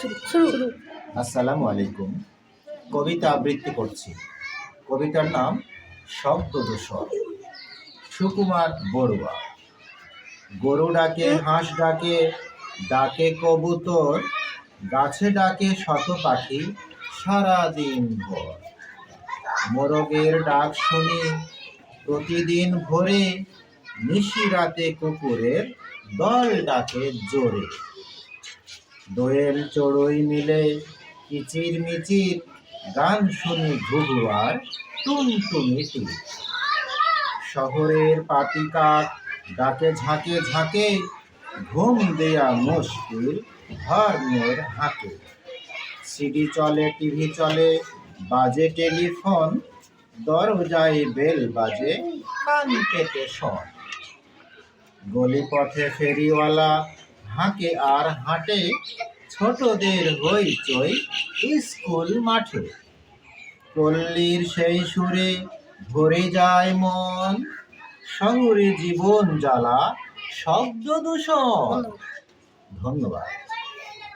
শুরু আসসালামু আলাইকুম। কবিতা আবৃত্তি করছি। কবিতার নাম শব্দ দূষণ। সুকুমার বড়ুয়া। গরু ডাকে হাঁস ডাকে ডাকে কবুতর গাছে ডাকে শত পাখি সারাদিন ভর। মোরগের ডাক শুনি প্রতিদিন ভোরে নিশি রাতে কুকুরের দল ডাকে জোরে। দোয়েল চড়ুই মিলে কিচির মিচির গান শুনি ঘুঘুয়ার টুনটুনি টিপ। শহরের পাতিকাক ডাকে ঝাঁকে ঝাঁকে ঘুম দেয়া মুশকিল ধর্মের হাঁকে। সিডি চলে, টিভি চলে, বাজে টেলিফোন, দরজায় বেল বাজে, কান পেতে শোন। গলি পথে ফেরিওয়ালা হাঁকে আর হাঁটে ছোটদের হইচই স্কুল মাঠে। পল্লীর সেই সুরে ভরে যায় মন, শহরে জীবন জ্বালা, শব্দ দূষণ। ধন্যবাদ।